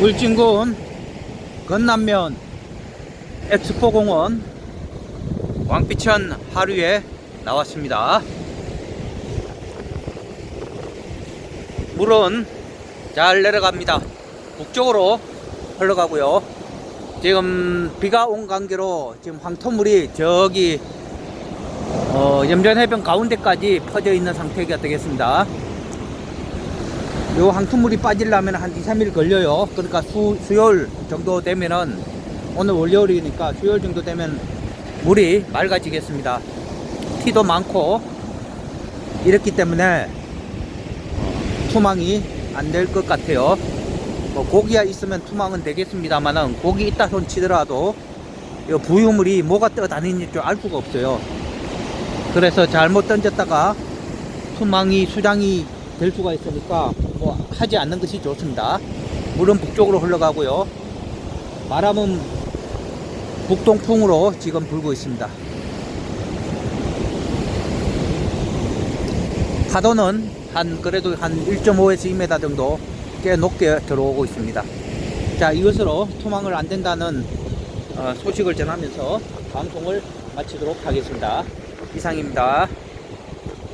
울진군 건남면 엑스포공원 왕비천 하류에 나왔습니다. 물은 잘 내려갑니다. 북쪽으로 흘러가고요. 지금 비가 온 관계로 지금 황토물이 저기 어, 염전해변 가운데까지 퍼져 있는 상태가 되겠습니다. 요 항투물이 빠지려면 한 2, 3일 걸려요. 그러니까 수, 수요일 정도 되면은 오늘 월요일이니까 수요일 정도 되면 물이 맑아지겠습니다. 티도 많고 이렇기 때문에 투망이 안 될 것 같아요. 뭐 고기가 있으면 투망은 되겠습니다만은 고기 있다 손 치더라도 이 부유물이 뭐가 떠다니는 줄알 수가 없어요. 그래서 잘못 던졌다가 투망이 수장이 될 수가 있으니까 뭐 하지 않는 것이 좋습니다. 물은 북쪽으로 흘러가고요. 바람은 북동풍으로 지금 불고 있습니다. 파도는 한 그래도 한 1.5에서 2m 정도 꽤 높게 들어오고 있습니다. 자 이것으로 투망을 안 된다는 어, 소식을 전하면서 방송을 마치도록 하겠습니다. 이상입니다.